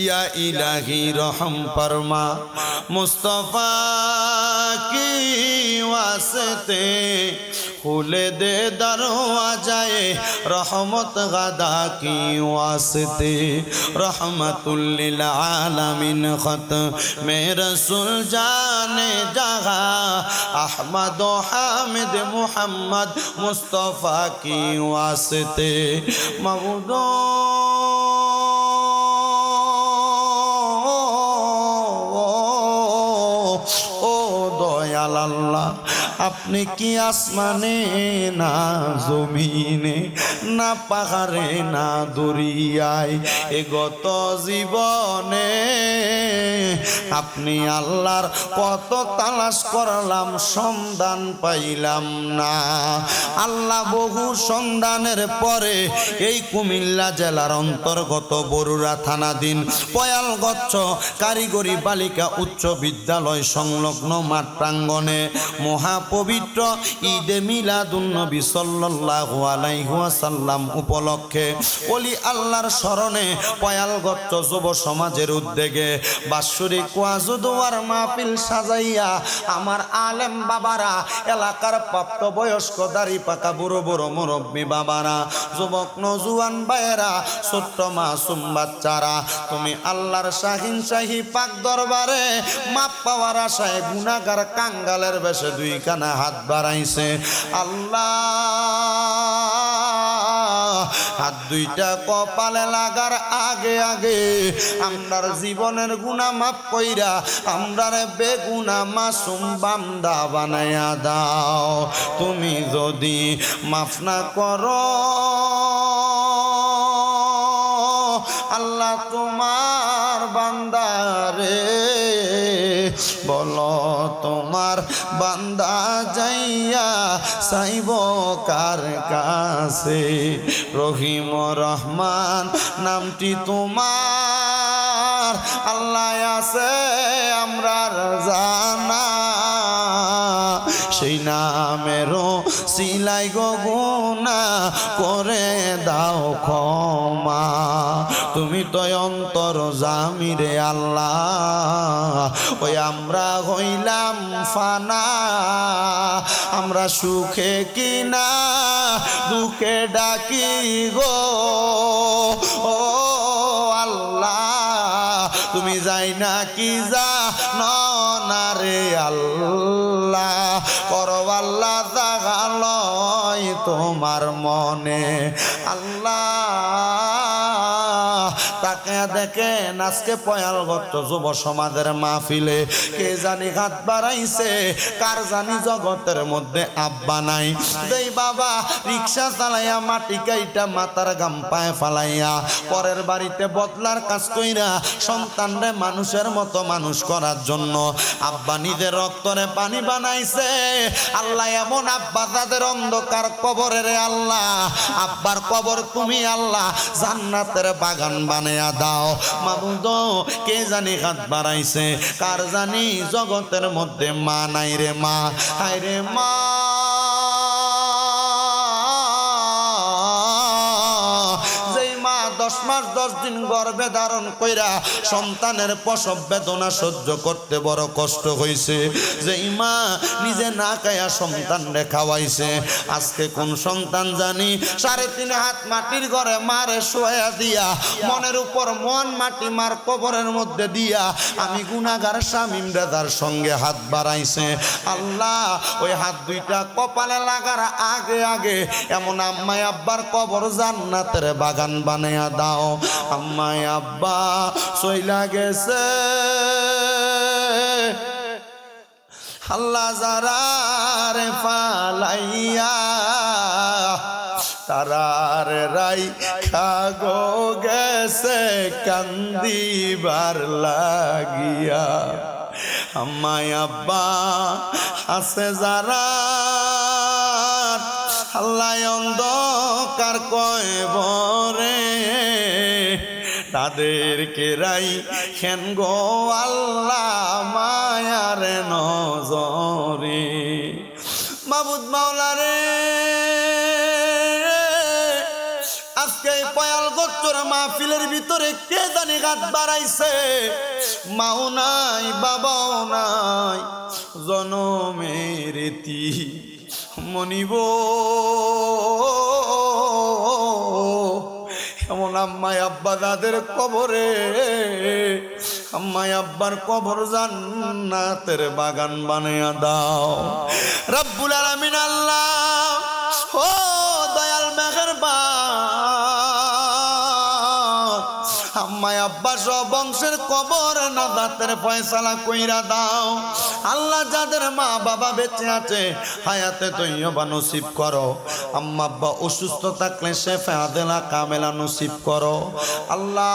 ইয়া ইলাহি রহম পরমা মুস্তফা কি ওয়াসতে, খুলে দে দরওয়াজায়ে রহমত গাদা কি ওয়াসতে। রহমতুল লিল আলামিন খত মে রসুল জানে জাগা, আহমদ ও হামিদ মুহাম্মদ মুস্তফা কি ওয়াসতে। মাবুদো আপনি কি আসমানে, না জমিনে, না পাহাড়ে, না দরিয়ায় এ গত জীবনে? আপনি আল্লাহর কত তালাশ করলাম, সন্ধান পাইলাম না। আল্লাহ বহু সন্ধানের পরে এই কুমিল্লা জেলার অন্তর্গত বরুড়া থানাধীন পয়ালগচ্ছ কারিগরি বালিকা উচ্চ বিদ্যালয় সংলগ্ন মাঠ প্রাঙ্গণে মহাপবিত্র ঈদে মিলাদুন্নবী সাল্লাল্লাহু আলাইহি ওয়াসাল্লাম উপলক্ষে। ওলি আল্লাহর স্মরণে পয়ালগচ্ছ যুব সমাজের উদ্যোগে বাৎসরিক ওয়াজুদুয়ার মাহফিল সাজাইয়া আমার আলেম বাবারা, এলাকার প্রাপ্ত বয়স্ক দাড়ি পাকা বুড়ো বুড়ো মুরব্বী বাবারা, যুবক নজুয়ান ভাইয়েরা, ছোট্ট মাসুম বাচ্চারা, তুমি আল্লাহর শাহিন শাহী পাক দরবারে মাপ পাওয়ার আশায় গুনাগার কাঙ্গালের বেশে দুই কানা হাত বাড়াইছে। আল্লাহ, হাত দুইটা কপালে লাগার আগে আগে আমরার জীবনের গুণা মাপ কইরা আমরার বেগুনা মাসুম বান্দা বানাইয়া দাও। তুমি যদি মাফ না করো, আল্লাহ তোমার বান্দারে বলো, তোমার বান্দা যাইয়া সাইব কার কাছে? রহিম রহমান, নামটি তোমার। আল্লাহ আছে আমরা জানা। সেই নামেরও সিলাই গুনা করে দাও ক্ষমা। তুমি তো অন্তর জামিরে আল্লাহ। ওই আমরা হইলাম ফানা। আমরা সুখে কিনা, দুঃখে ডাকি গো। ও আল্লাহ, তুমি যাই না কি যা না রে আল্লাহ। জাগালয় তোমার মনে আল্লাহ তাকে দেখেন আজকে পয়ালগত যুব সমাজের মাহফিলে। কে জানি হাত বাড়াইছে, কার জানি জগতের মধ্যে আব্বা নাই। বাবা রিক্সা চালাইয়া মাটি কাইটা মাথার গাম পায়ে ফালাইয়া পরের বাড়িতে বদলার কাজ কইরা সন্তানরে মানুষের মতো মানুষ করার জন্য আব্বা নিজের রক্তরে পানি বানাইছে। আল্লাহ এমন আব্বা তাদের অন্ধকার কবরের আল্লাহ। আব্বার কবর তুমি আল্লাহ। জান্নাতের বাগান বানাইয়া দাও। মাবুদ কে জানি হাত বাড়াইছে? কার জানি জগতের মধ্যে মা নাই রে মা? হায় রে মা। দশ মাস, দশ দিন গর্ভে ধারণ কইরা সন্তানের প্রসব বেদনা সহ্য করতে বড় কষ্ট হইছে। যে মা নিজে না খায়া সন্তান খাওয়াইছে। আজকে কোন সন্তান জানি সাড়ে তিন হাত মাটির ঘরে মারে শোয়া দিয়া, মনের উপর মন মাটি মার কবরের মধ্যে দিয়া আমি গুনাগার স্বামীম দাদার সঙ্গে হাত বাড়াইছে। আল্লাহ, ওই হাত দুইটা কপালে লাগার আগে আগে এমন আম্মাই আব্বার কবর জান্নাতের বাগান বানাইয়া দাও। আম্মাই আব্বা সইলা গেছে। আল্লাহ যারারে ফালাইয়া, তারার রাই খাগো গেছে, কান্দিবার লাগিয়া। আম্মাই আব্বা আছে যারা, আল্লাহ অন্ধকার কয় বরে তাদেরকে রাই খেন গো আল্লাহ মায়ার নজরে। মাবুদ মাওলারে আজকে এই পয়াল গোত্তর মাহফিলের ভিতরে কে জানি গাত বাড়াইছে? মাও নাই, বাবাও নাই, জনমের তি মনিব। আম্মাই আব্বা দাদের কবরে, আম্মাই আব্বার কবর জান্নাতের বাগান বানিয়ে দাও। রব্বুল আলামিন আল্লাহ, ও দয়াল মেহেরবান, আম্মাই আব্বা সব বংশের কবর না দাঁতের ফয়সালা কইরা দাও। আল্লাহ যাদের মা বাবা বেঁচে আছে, হায়াতে তৈয়বা নসিব করো। আম্মা আব্বা অসুস্থ থাকলে সে ফেয়াদেলা কামেলা নসিব করো। আল্লাহ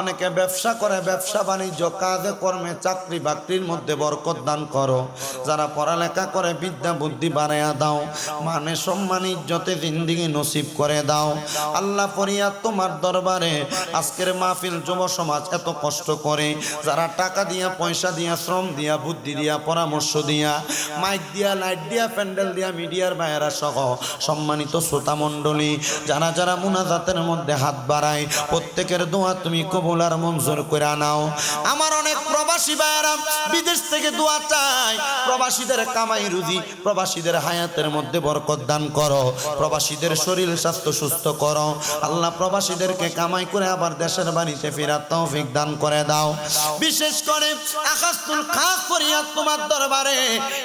অনেকে ব্যবসা করে, ব্যবসা বাণিজ্য, কাজে কর্মে চাকরি বাকরির মধ্যে বরকত দান করো। যারা পড়ালেখা করে, বিদ্যা বুদ্ধি বাড়াইয়া দাও। মানে সম্মান, ইজ্জতে জিন্দিগি নসিব করে দাও। আল্লাহ পরিয়া তোমার দরবারে, আজকের মাহফিল যুব সমাজ এত কষ্ট করে। যারা টাকা দিয়া, পয়সা দিয়া, শ্রম দিয়া, বুদ্ধি দিয়া, পরামর্শ দিয়া, মাইক দিয়া, লাইট দিয়া, প্যান্ডেল দিয়া, মিডিয়ার ভাইয়েরা সহ সম্মানিত শ্রোতা মণ্ডলী, যারা যারা মুনাজাতের মধ্যে হাত বাড়ায়, প্রত্যেকের দোয়া তুমি কবুলার মঞ্জুর করে নাও। আমার প্রবাসী ভাইয়েরা, বিদেশ থেকে দোয়া চাই। প্রবাসীদের কামাই রুজি, প্রবাসীদের হায়াতের মধ্যে বরকত দান করো। প্রবাসীদের শরীর স্বাস্থ্য সুস্থ করো। আল্লাহ প্রবাসীদেরকে কামাই করে আবার দেশের বাড়িতে ফেরার তৌফিক দান করে দাও। বিশেষ করে আকাশুল খাস করিয়া তোমার দরবারে,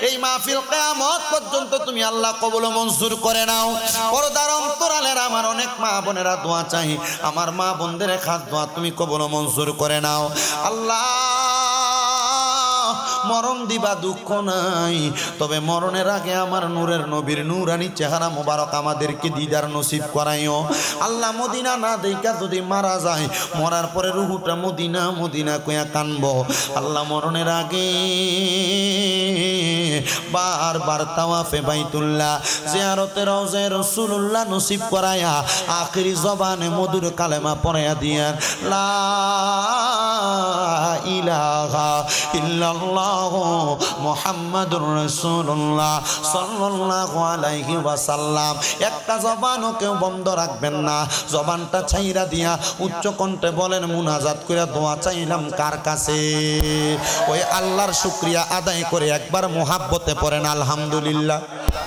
এই মাহফিল কিয়ামত পর্যন্ত তুমি আল্লাহ কবুল মঞ্জুর করে নাও। পর্দার অন্তরালের আমার অনেক মা বোনেরা দোয়া চাই। আমার মা বোনদের খাস দোয়া তুমি কবুল মঞ্জুর করে নাও। আল্লাহ মরণ দিবা দুঃখ নাই। তবে মরণের আগে আমার নূরের নবীর নূরানি চেহারা মোবারক আমাদেরকে দিদার নসিব করাইও। আল্লাহ মদিনা না দেখা যদি মারা যায়, মরার পরে রুহুটা মদিনা মদিনা কয়া কানব। আল্লাহ মরণের আগে বার বার তাওয়াফে বাইতুল্লাহ, জিয়ারতে রওজে রাসূলুল্লাহ নসিব করায়া, আখিরি জবানে মধুর কালেমা পড়ায়া দিয়া লা ইলাহা ইল্লাল্লাহ মুহাম্মাদুর রাসূলুল্লাহ সাল্লাল্লাহু আলাইহি ওয়াসাল্লাম। একটা জবানও কেউ বন্ধ রাখবেন না। জবানটা ছাইরা দিয়া উচ্চ কণ্ঠে বলেন, মুনাজাত করে দোয়া চাইলাম কার কাছে? ওই আল্লাহর শুক্রিয়া আদায় করে একবার মোহাব্বতে পড়েন, আলহামদুলিল্লাহ।